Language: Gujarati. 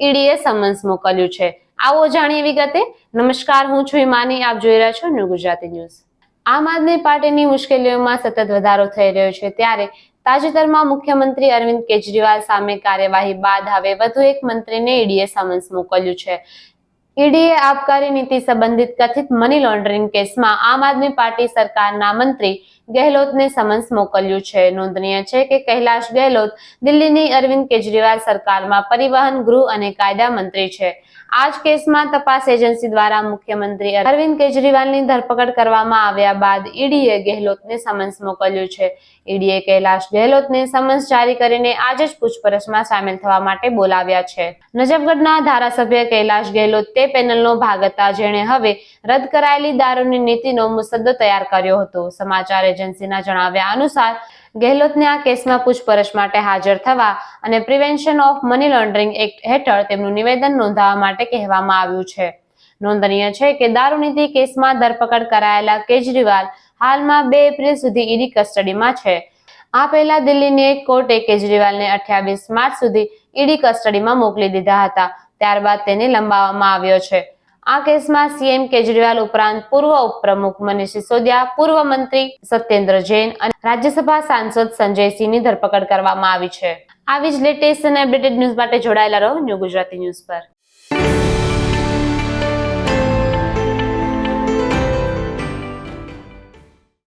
ઈડીએ સમન્સ મોકલ્યું છે. આવો જાણીએ વિગતે. નમસ્કાર, હું છું હિમાની. આપ જોઈ રહ્યા છો ન્યૂ ગુજરાતી ન્યૂઝ. આમ આદમી પાર્ટીની મુશ્કેલીઓમાં સતત વધારો થઈ રહ્યો છે. ત્યારે તાજેતરમાં મુખ્યમંત્રી અરવિંદ કેજરીવાલ સામે કાર્યવાહી બાદ હવે વધુ એક મંત્રીને ઈડીએ સમન્સ મોકલ્યું છે. ઈડીએ આબકારી નીતિ સંબંધિત કથિત મની લોન્ડરિંગ કેસમાં આમ આદમી પાર્ટી સરકારના મંત્રી ગેહલોતને સમન્સ મોકલ્યું છે. નોંધનીય છે કે કૈલાશ ગેહલોત દિલ્હીની અરવિંદ કેજરીવાલ સરકારમાં પરિવહન, ગૃહ અને કાયદા મંત્રી છે. આ જ કેસમાં તપાસ એજન્સી દ્વારા મુખ્યમંત્રી અરવિંદ કેજરીવાલની ધરપકડ કરવામાં આવ્યા બાદ ઈડીએ ગેહલોતને સમન્સ મોકલ્યું છે. ઈડીએ કૈલાશ ગેહલોતને સમન્સ જારી કરીને આજે જ પૂછપરછમાં સામેલ થવા માટે બોલાવ્યા છે. નજફગઢના ધારાસભ્ય કૈલાશ ગેહલોત તે પેનલનો ભાગ હતા. જેણે હવે રદ કરાયેલી દારૂની નીતિનો મુસદ્દો તૈયાર કર્યો હતો. સમાચાર એજન્સીના જણાવ્યા અનુસાર, ગેહલોતને આ કેસમાં પૂછપરછ માટે હાજર થવા અને prevention of money laundering act હેઠળ તેમનું નિવેદન નોંધાવવા માટે કહેવામાં આવ્યું છે. નોંધનીય છે કે દારૂનીતિ કેસમાં ધરપકડ કરાયેલા કેજરીવાલ હાલમાં બે એપ્રિલ સુધી ઈડી કસ્ટડીમાં છે. આ પહેલા દિલ્હીની એક કોર્ટે કેજરીવાલને અઠ્યાવીસ માર્ચ સુધી ઈડી કસ્ટડીમાં મોકલી દીધા હતા. ત્યારબાદ તેને લંબાવવામાં આવ્યો છે. આ કેસમાં સીએમ કેજરીવાલ ઉપરાંત પૂર્વ ઉપપ્રમુખ મનીષ સિસોદિયા, પૂર્વ મંત્રી સત્યેન્દ્ર જૈન અને રાજ્યસભા સાંસદ સંજય સિંહની ધરપકડ કરવામાં આવી છે. આવી જ લેટેસ્ટ અને અપડેટેડ ન્યૂઝ માટે જોડાયેલા રહો ન્યૂ ગુજરાતી ન્યૂઝ પર.